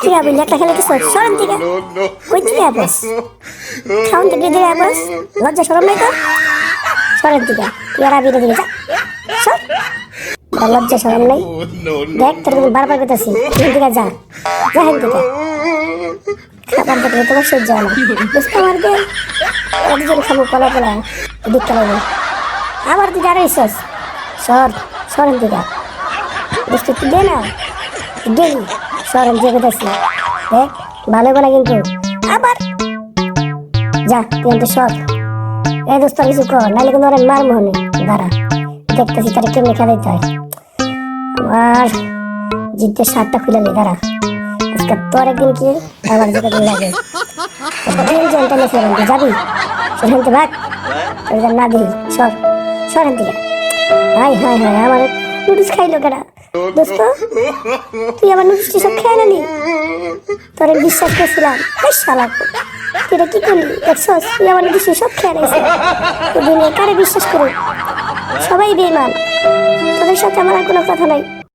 কি হবে লেখা খেলে কি সরেন থেকে? কই থেকে আপস খাউন থেকে দিয়ে আপস লজ্জা সরম নাই তো? সরেন থেকে। তুই আর আবিরে দিকে যা। সর। আর লজ্জা সরম নাই? দেখ তোর কিন্তু বারবার করতেছি এখান থেকে যা। যা এখান থেকে। খাবার দেখলে তোমার সহ্য হয় না। বুঝতে পারবে? একজন খাব কলা কলা দেখতে পাবো আবার তুই সর দিকে বৃষ্টি তুই দে না। গেলি সরেন যে কোথাছি দেখ, ভালো বলা কিন্তু আবার? যা, তুই কিন্তু সর। এই দোস্ত কিছু কর, নাহলে কিন্তু অনেক মার মোহনে দাঁড়া, দেখতেছি তারা কেমনি খেলাইতে হয় আমার জিদ্দের শার্টটা খুলে নি, দাঁড়া। আজকে তোর একদিন কি, আমার যেটা লাগে। যাবি? সেখান থেকে ভাগ। না দিই সর। থেকে। হাই হাই হাই, আমার নুডলস খাইলো কেনা দোস্ত, তুই আমার নুডলসটি সব খেয়ে নিলি তোর বিশ্বাস করছিলাম। হাই শালা তুই কি করলি? দেখছস, তুই আমার নুডলসটি সব খেয়ে নিয়েছিস তুই দুনিয়া কারে বিশ্বাস করি সবাই বেমান তোদের সাথে আমার আর কোনো কথা নাই।